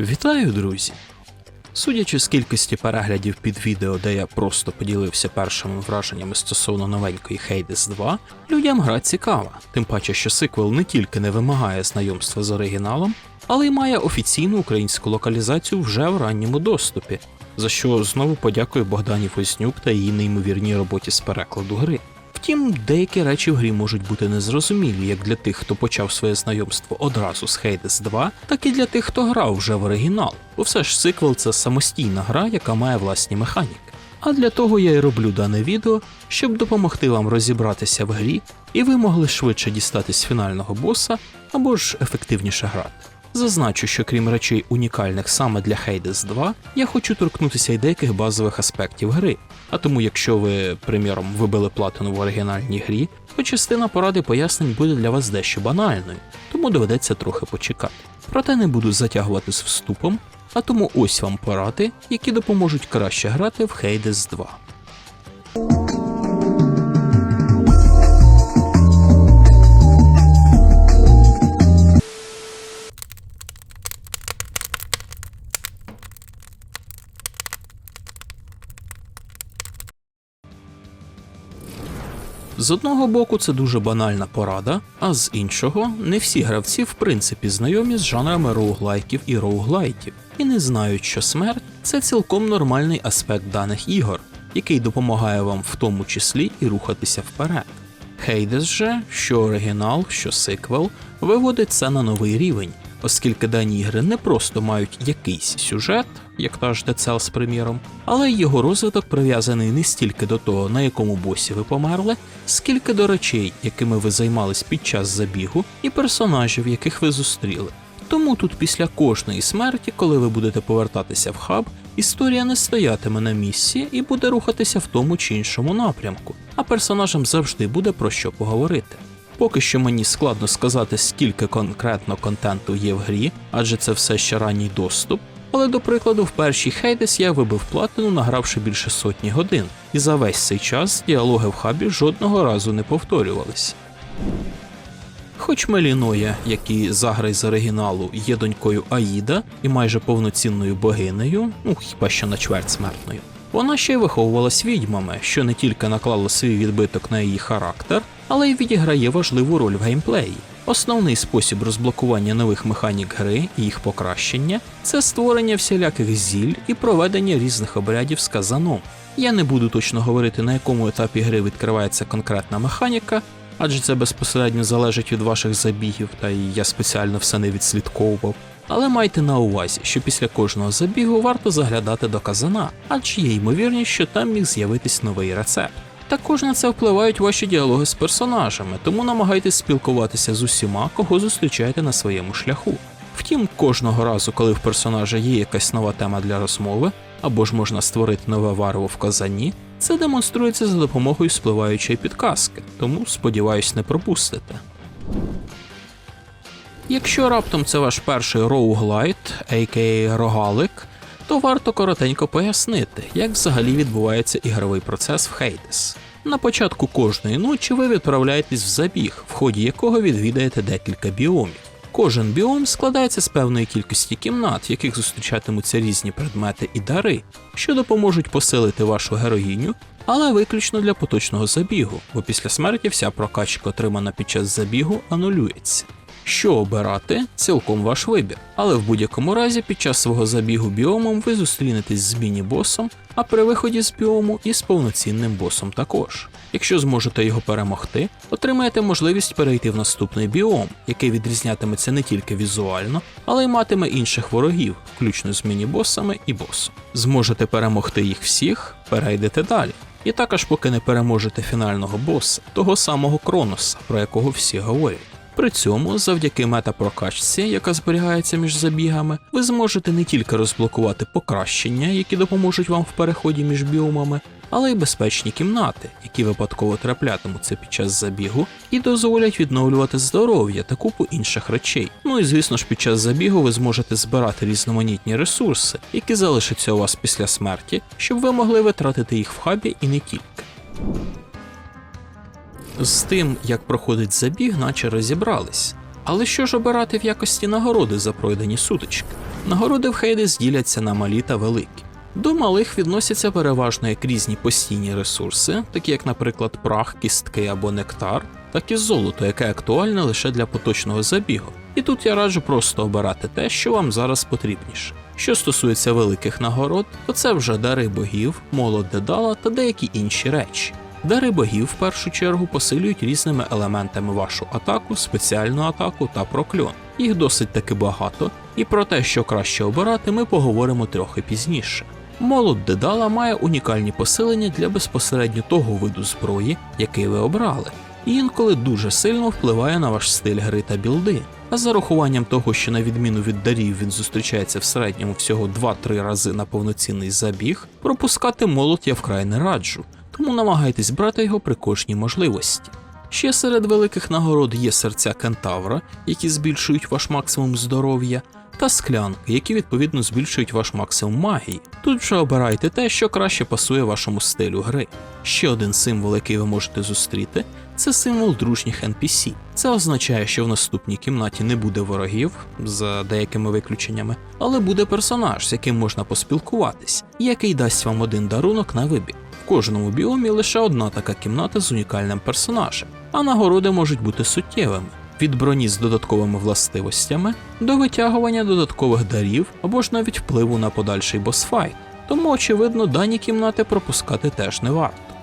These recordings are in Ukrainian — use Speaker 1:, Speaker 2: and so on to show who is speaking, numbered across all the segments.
Speaker 1: Вітаю, друзі! Судячи з кількості переглядів під відео, де я просто поділився першими враженнями стосовно новенької Hades 2, людям гра цікава, тим паче, що сиквел не тільки не вимагає знайомства з оригіналом, але й має офіційну українську локалізацію вже в ранньому доступі, за що знову подякую Богдані Вознюк та її неймовірній роботі з перекладу гри. Втім, деякі речі в грі можуть бути незрозумілі як для тих, хто почав своє знайомство одразу з Hades 2, так і для тих, хто грав вже в оригінал, бо все ж сиквел це самостійна гра, яка має власні механіки. А для того я й роблю дане відео, щоб допомогти вам розібратися в грі, і ви могли швидше дістатись фінального боса або ж ефективніше грати. Зазначу, що крім речей унікальних саме для Hades 2, я хочу торкнутися й деяких базових аспектів гри. А тому, якщо ви, приміром, вибили платину в оригінальній грі, то частина поради пояснень буде для вас дещо банальною, тому доведеться трохи почекати. Проте не буду затягувати з вступом, а тому ось вам поради, які допоможуть краще грати в Hades 2. З одного боку, це дуже банальна порада, а з іншого, не всі гравці в принципі знайомі з жанрами роуглайків і роуглайтів, і не знають, що смерть це цілком нормальний аспект даних ігор, який допомагає вам в тому числі і рухатися вперед. Hades же, що оригінал, що сиквел, виводить це на новий рівень, оскільки дані ігри не просто мають якийсь сюжет, як та ж Dead Cells, приміром, але його розвиток прив'язаний не стільки до того, на якому босі ви померли, скільки до речей, якими ви займались під час забігу, і персонажів, яких ви зустріли. Тому тут після кожної смерті, коли ви будете повертатися в хаб, історія не стоятиме на місці і буде рухатися в тому чи іншому напрямку, а персонажам завжди буде про що поговорити. Поки що мені складно сказати, скільки конкретно контенту є в грі, адже це все ще ранній доступ. Але до прикладу, в першій Хейдес я вибив платину, награвши більше сотні годин, і за весь цей час діалоги в хабі жодного разу не повторювалися. Хоч Меліноя, як і Заграй з оригіналу, є донькою Аїда і майже повноцінною богинею, ну хіба що на чверть смертною, вона ще й виховувалась відьмами, що не тільки наклало свій відбиток на її характер, але й відіграє важливу роль в геймплеї. Основний спосіб розблокування нових механік гри і їх покращення це створення всіляких зіль і проведення різних обрядів з казаном. Я не буду точно говорити, на якому етапі гри відкривається конкретна механіка, адже це безпосередньо залежить від ваших забігів, та й я спеціально все не відслідковував. Але майте на увазі, що після кожного забігу варто заглядати до казана, адже є ймовірність, що там міг з'явитись новий рецепт. Також на це впливають ваші діалоги з персонажами, тому намагайтесь спілкуватися з усіма, кого зустрічаєте на своєму шляху. Втім, кожного разу, коли в персонажа є якась нова тема для розмови, або ж можна створити нове варево в казані, це демонструється за допомогою спливаючої підказки, тому сподіваюсь, не пропустите. Якщо раптом це ваш перший роуглайт, а.к.а. рогалик, то варто коротенько пояснити, як взагалі відбувається ігровий процес в Hades. На початку кожної ночі ви відправляєтесь в забіг, в ході якого відвідаєте декілька біомів. Кожен біом складається з певної кількості кімнат, в яких зустрічатимуться різні предмети і дари, що допоможуть посилити вашу героїню, але виключно для поточного забігу, бо після смерті вся прокачка, отримана під час забігу, анулюється. Що обирати цілком ваш вибір, але в будь-якому разі під час свого забігу біомом ви зустрінетесь з міні-босом, а при виході з біому і з повноцінним босом також. Якщо зможете його перемогти, отримаєте можливість перейти в наступний біом, який відрізнятиметься не тільки візуально, але й матиме інших ворогів, включно з міні-босами і босом. Зможете перемогти їх всіх, перейдете далі. І також поки не переможете фінального боса, того самого Кроноса, про якого всі говорять. При цьому, завдяки метапрокачці, яка зберігається між забігами, ви зможете не тільки розблокувати покращення, які допоможуть вам в переході між біомами, але й безпечні кімнати, які випадково траплятимуться під час забігу, і дозволять відновлювати здоров'я та купу інших речей. Ну і звісно ж, під час забігу ви зможете збирати різноманітні ресурси, які залишаться у вас після смерті, щоб ви могли витратити їх в хабі і не тільки. З тим, як проходить забіг, наче розібрались. Але що ж обирати в якості нагороди за пройдені сутички? Нагороди в Хейдес діляться на малі та великі. До малих відносяться переважно як різні постійні ресурси, такі як, наприклад, прах, кістки або нектар, так і золото, яке актуальне лише для поточного забігу. І тут я раджу просто обирати те, що вам зараз потрібніше. Що стосується великих нагород, то це вже дари богів, молот дедала та деякі інші речі. Дари богів в першу чергу посилюють різними елементами вашу атаку, спеціальну атаку та прокльон. Їх досить таки багато, і про те, що краще обирати, ми поговоримо трохи пізніше. Молот Дедала має унікальні посилення для безпосередньо того виду зброї, який ви обрали, і інколи дуже сильно впливає на ваш стиль гри та білди. А за рахуванням того, що на відміну від дарів він зустрічається в середньому всього 2-3 рази на повноцінний забіг, пропускати молот я вкрай не раджу, тому намагайтесь брати його при кожній можливості. Ще серед великих нагород є серця кентавра, які збільшують ваш максимум здоров'я, та склянки, які відповідно збільшують ваш максимум магії. Тут вже обирайте те, що краще пасує вашому стилю гри. Ще один символ, який ви можете зустріти, це символ дружніх NPC. Це означає, що в наступній кімнаті не буде ворогів, за деякими виключеннями, але буде персонаж, з яким можна поспілкуватись, який дасть вам один дарунок на вибір. В кожному біомі лише одна така кімната з унікальним персонажем, а нагороди можуть бути суттєвими. Від броні з додатковими властивостями до витягування додаткових дарів або ж навіть впливу на подальший босфайт, тому, очевидно, дані кімнати пропускати теж не варто.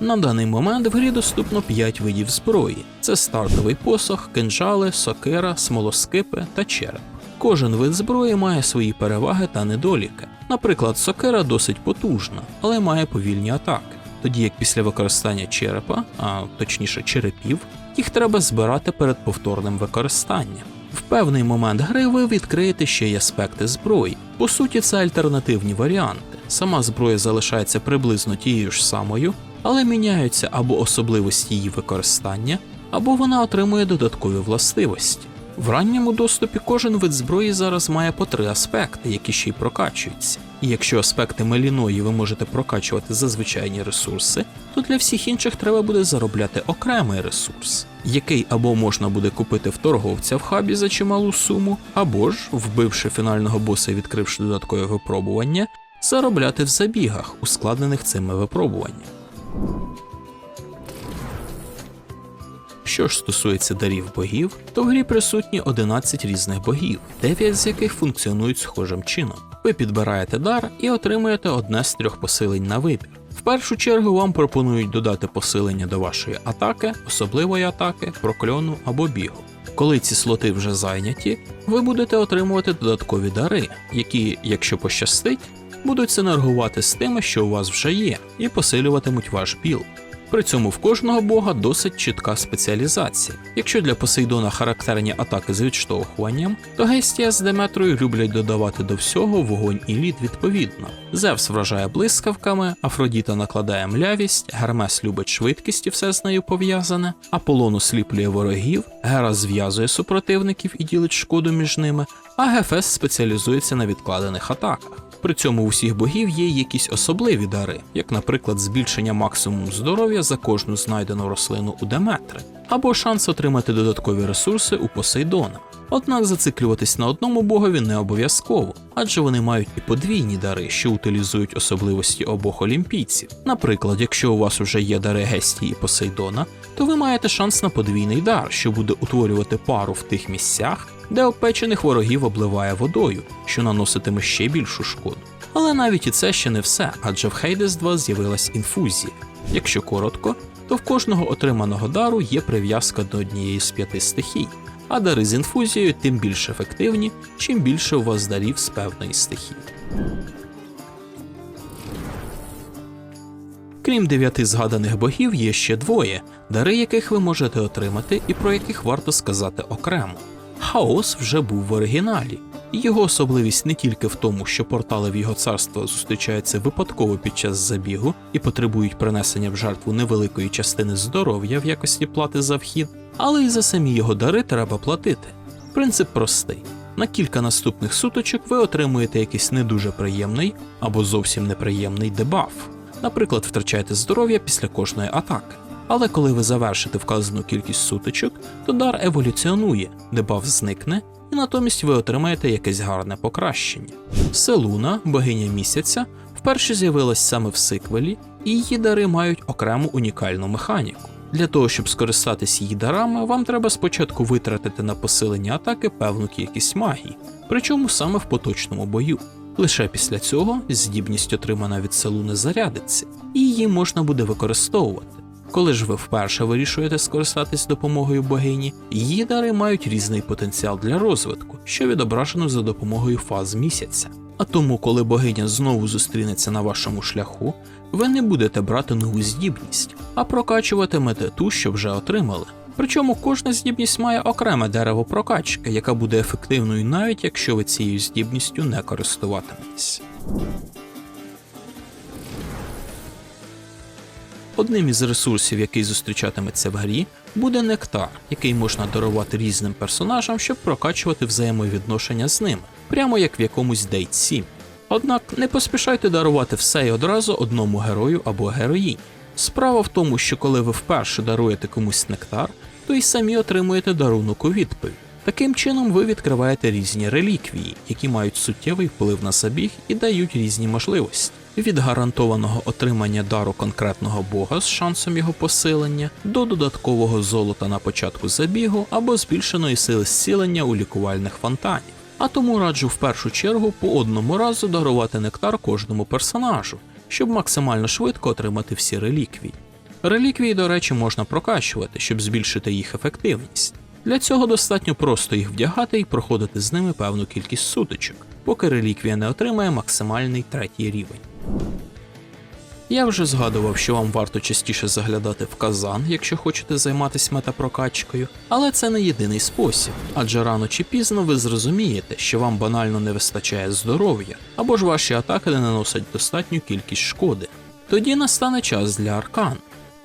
Speaker 1: На даний момент в грі доступно 5 видів зброї: це стартовий посох, кинжали, сокира, смолоскипи та череп. Кожен вид зброї має свої переваги та недоліки. Наприклад, сокира досить потужна, але має повільні атаки. Тоді як після використання черепа, а точніше черепів, їх треба збирати перед повторним використанням. В певний момент гри ви відкриєте ще й аспекти зброї. По суті, це альтернативні варіанти. Сама зброя залишається приблизно тією ж самою, але міняються або особливості її використання, або вона отримує додаткові властивості. В ранньому доступі кожен вид зброї зараз має по три аспекти, які ще й прокачуються. І якщо аспекти меліної ви можете прокачувати за звичайні ресурси, то для всіх інших треба буде заробляти окремий ресурс, який або можна буде купити в торговця в хабі за чималу суму, або ж, вбивши фінального боса і відкривши додаткове випробування, заробляти в забігах, ускладнених цими випробуваннями. Що ж стосується дарів богів, то в грі присутні 11 різних богів, 9 з яких функціонують схожим чином. Ви підбираєте дар і отримуєте одне з трьох посилень на вибір. В першу чергу вам пропонують додати посилення до вашої атаки, особливої атаки, прокльону або бігу. Коли ці слоти вже зайняті, ви будете отримувати додаткові дари, які, якщо пощастить, будуть синергувати з тими, що у вас вже є, і посилюватимуть ваш білд. При цьому в кожного бога досить чітка спеціалізація. Якщо для Посейдона характерні атаки з відштовхуванням, то Гестія з Деметрою люблять додавати до всього вогонь і лід відповідно. Зевс вражає блискавками, Афродіта накладає млявість, Гермес любить швидкість і все з нею пов'язане, Аполлон осліплює ворогів, Гера зв'язує супротивників і ділить шкоду між ними, а Гефес спеціалізується на відкладених атаках. При цьому у всіх богів є якісь особливі дари, як, наприклад, збільшення максимуму здоров'я за кожну знайдену рослину у Деметри, або шанс отримати додаткові ресурси у Посейдона. Однак зациклюватись на одному богові не обов'язково, адже вони мають і подвійні дари, що утилізують особливості обох олімпійців. Наприклад, якщо у вас вже є дари Гестії і Посейдона, то ви маєте шанс на подвійний дар, що буде утворювати пару в тих місцях, де обпечених ворогів обливає водою, що наноситиме ще більшу шкоду. Але навіть і це ще не все, адже в Hades 2 з'явилась інфузія. Якщо коротко, то в кожного отриманого дару є прив'язка до однієї з п'яти стихій, а дари з інфузією тим більш ефективні, чим більше у вас дарів з певної стихії. Крім дев'яти згаданих богів, є ще двоє, дари яких ви можете отримати і про яких варто сказати окремо. Хаос вже був в оригіналі, його особливість не тільки в тому, що портали в його царство зустрічаються випадково під час забігу і потребують принесення в жертву невеликої частини здоров'я в якості плати за вхід, але й за самі його дари треба платити. Принцип простий. На кілька наступних суточок ви отримуєте якийсь не дуже приємний або зовсім неприємний дебаф. Наприклад, втрачаєте здоров'я після кожної атаки. Але коли ви завершите вказану кількість сутичок, то дар еволюціонує, дебаф зникне, і натомість ви отримаєте якесь гарне покращення. Селуна, богиня місяця, вперше з'явилась саме в сиквелі, і її дари мають окрему унікальну механіку. Для того, щоб скористатись її дарами, вам треба спочатку витратити на посилення атаки певну кількість магії, причому саме в поточному бою. Лише після цього здібність, отримана від селуни, зарядиться, і її можна буде використовувати. Коли ж ви вперше вирішуєте скористатись допомогою богині, її дари мають різний потенціал для розвитку, що відображено за допомогою фаз місяця. А тому, коли богиня знову зустрінеться на вашому шляху, ви не будете брати нову здібність, а прокачуватимете ту, що вже отримали. Причому кожна здібність має окреме дерево прокачки, яка буде ефективною навіть якщо ви цією здібністю не користуватиметесь. Одним із ресурсів, який зустрічатиметься в грі, буде нектар, який можна дарувати різним персонажам, щоб прокачувати взаємовідношення з ними, прямо як в якомусь Date 7. Однак не поспішайте дарувати все і одразу одному герою або героїні. Справа в тому, що коли ви вперше даруєте комусь нектар, то й самі отримуєте дарунок у відповідь. Таким чином ви відкриваєте різні реліквії, які мають суттєвий вплив на забіг і дають різні можливості. Від гарантованого отримання дару конкретного бога з шансом його посилення до додаткового золота на початку забігу або збільшеної сили зцілення у лікувальних фонтанів. А тому раджу в першу чергу по одному разу дарувати нектар кожному персонажу, щоб максимально швидко отримати всі реліквії. Реліквії, до речі, можна прокачувати, щоб збільшити їх ефективність. Для цього достатньо просто їх вдягати і проходити з ними певну кількість сутичок, поки реліквія не отримає максимальний третій рівень. Я вже згадував, що вам варто частіше заглядати в казан, якщо хочете займатися метапрокачкою, але це не єдиний спосіб, адже рано чи пізно ви зрозумієте, що вам банально не вистачає здоров'я, або ж ваші атаки не наносять достатню кількість шкоди. Тоді настане час для аркан.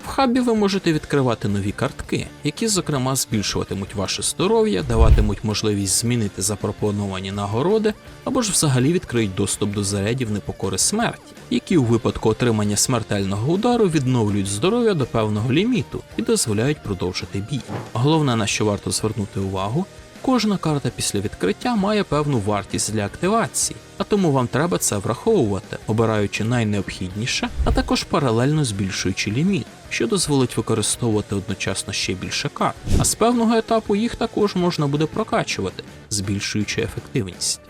Speaker 1: В хабі ви можете відкривати нові картки, які, зокрема, збільшуватимуть ваше здоров'я, даватимуть можливість змінити запропоновані нагороди, або ж взагалі відкриють доступ до зарядів непокори смерті, які у випадку отримання смертельного удару відновлюють здоров'я до певного ліміту і дозволяють продовжити бій. Головне, на що варто звернути увагу, Кожна карта після відкриття має певну вартість для активації, а тому вам треба це враховувати, обираючи найнеобхідніше, а також паралельно збільшуючи ліміт, що дозволить використовувати одночасно ще більше карт. А з певного етапу їх також можна буде прокачувати, збільшуючи ефективність.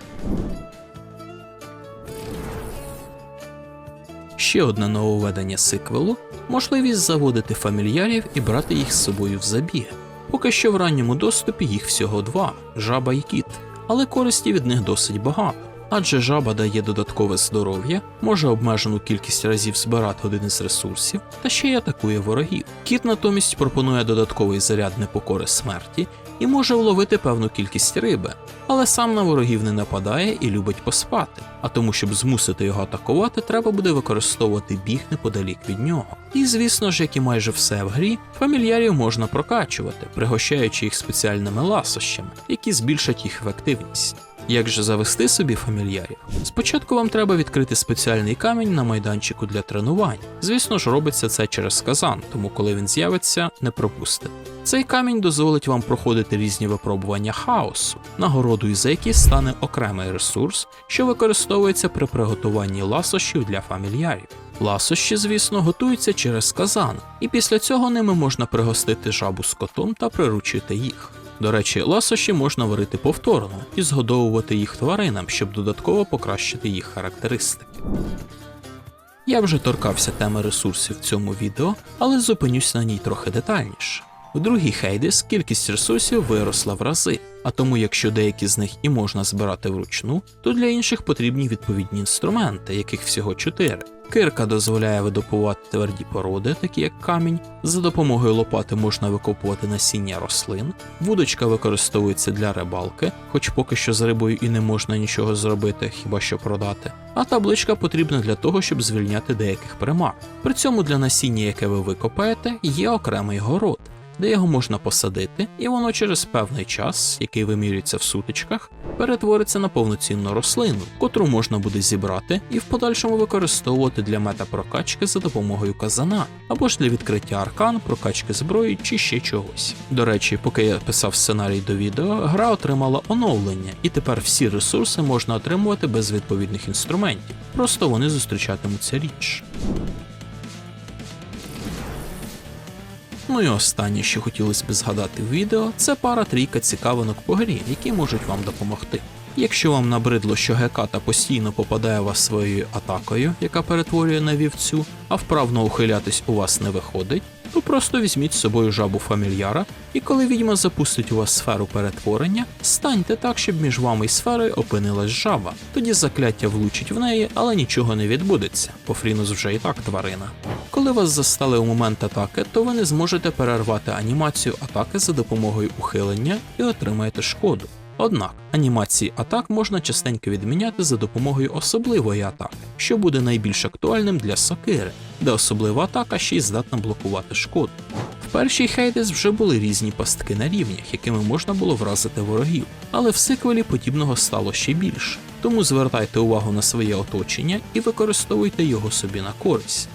Speaker 1: Ще одне нововведення сиквелу можливість заводити фамільярів і брати їх з собою в забіги. Поки що в ранньому доступі їх всього два жаба і кіт, але користі від них досить багато. Адже жаба дає додаткове здоров'я, може обмежену кількість разів збирати один із ресурсів та ще й атакує ворогів. Кіт натомість пропонує додатковий заряд непокори смерті і може вловити певну кількість риби, але сам на ворогів не нападає і любить поспати. А тому, щоб змусити його атакувати, треба буде використовувати біг неподалік від нього. І звісно ж, як і майже все в грі, фамільярів можна прокачувати, пригощаючи їх спеціальними ласощами, які збільшать їх ефективність. Як же завести собі фамільярів? Спочатку вам треба відкрити спеціальний камінь на майданчику для тренувань. Звісно ж, робиться це через казан, тому коли він з'явиться, не пропустите. Цей камінь дозволить вам проходити різні випробування хаосу, нагородою за які стане окремий ресурс, що використовується при приготуванні ласощів для фамільярів. Ласощі, звісно, готуються через казан, і після цього ними можна пригостити жабу з котом та приручити їх. До речі, ласощі можна варити повторно і згодовувати їх тваринам, щоб додатково покращити їх характеристики. Я вже торкався теми ресурсів в цьому відео, але зупинюсь на ній трохи детальніше. У другій Хейдес кількість ресурсів виросла в рази, а тому, якщо деякі з них і можна збирати вручну, то для інших потрібні відповідні інструменти, яких всього чотири. Кирка дозволяє видобувати тверді породи, такі як камінь. За допомогою лопати можна викопувати насіння рослин. Вудочка використовується для рибалки, хоч поки що з рибою і не можна нічого зробити, хіба що продати. А табличка потрібна для того, щоб звільняти деяких примар. При цьому для насіння, яке ви викопаєте, є окремий город. Де його можна посадити, і воно через певний час, який вимірюється в сутичках, перетвориться на повноцінну рослину, котру можна буде зібрати і в подальшому використовувати для метапрокачки за допомогою казана, або ж для відкриття аркан, прокачки зброї чи ще чогось. До речі, поки я писав сценарій до відео, гра отримала оновлення, і тепер всі ресурси можна отримувати без відповідних інструментів, просто вони зустрічатимуться рідше. Ну і останнє, що хотілося б згадати в відео, це пара трійка цікавинок по грі, які можуть вам допомогти. Якщо вам набридло, що геката постійно попадає вас своєю атакою, яка перетворює на вівцю, а вправно ухилятись у вас не виходить, то просто візьміть з собою жабу фамільяра, і коли відьма запустить у вас сферу перетворення, станьте так, щоб між вами і сферою опинилась жаба. Тоді закляття влучить в неї, але нічого не відбудеться, бо Фрінус вже і так тварина. Коли вас застали у момент атаки, то ви не зможете перервати анімацію атаки за допомогою ухилення і отримаєте шкоду. Однак анімації атак можна частенько відміняти за допомогою особливої атаки, що буде найбільш актуальним для сокири, де особлива атака ще й здатна блокувати шкоду. В першій Хейдес вже були різні пастки на рівнях, якими можна було вразити ворогів, але в сиквелі подібного стало ще більше. Тому звертайте увагу на своє оточення і використовуйте його собі на користь.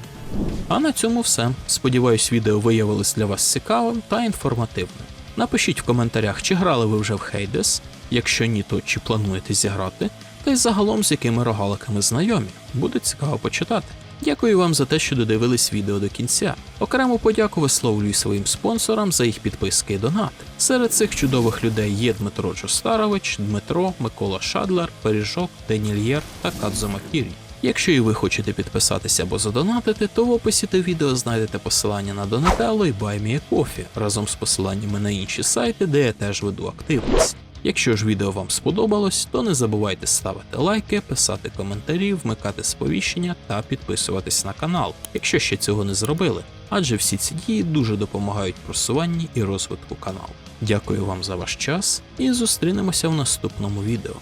Speaker 1: А на цьому все. Сподіваюсь, відео виявилось для вас цікавим та інформативним. Напишіть в коментарях, чи грали ви вже в Хейдес, якщо ні, то чи плануєте зіграти, та й загалом з якими рогаликами знайомі. Буде цікаво почитати. Дякую вам за те, що додивились відео до кінця. Окрему подяку висловлюю своїм спонсорам за їх підписки і донати. Серед цих чудових людей є Дмитро Джостарович, Дмитро, Микола Шадлер, Пиріжок, Денільєр та Кадзо Макірі. Якщо і ви хочете підписатися або задонатити, то в описі до відео знайдете посилання на Donatello і BuyMeACoffee разом з посиланнями на інші сайти, де я теж веду активність. Якщо ж відео вам сподобалось, то не забувайте ставити лайки, писати коментарі, вмикати сповіщення та підписуватись на канал, якщо ще цього не зробили, адже всі ці дії дуже допомагають просуванні і розвитку каналу. Дякую вам за ваш час і зустрінемося в наступному відео.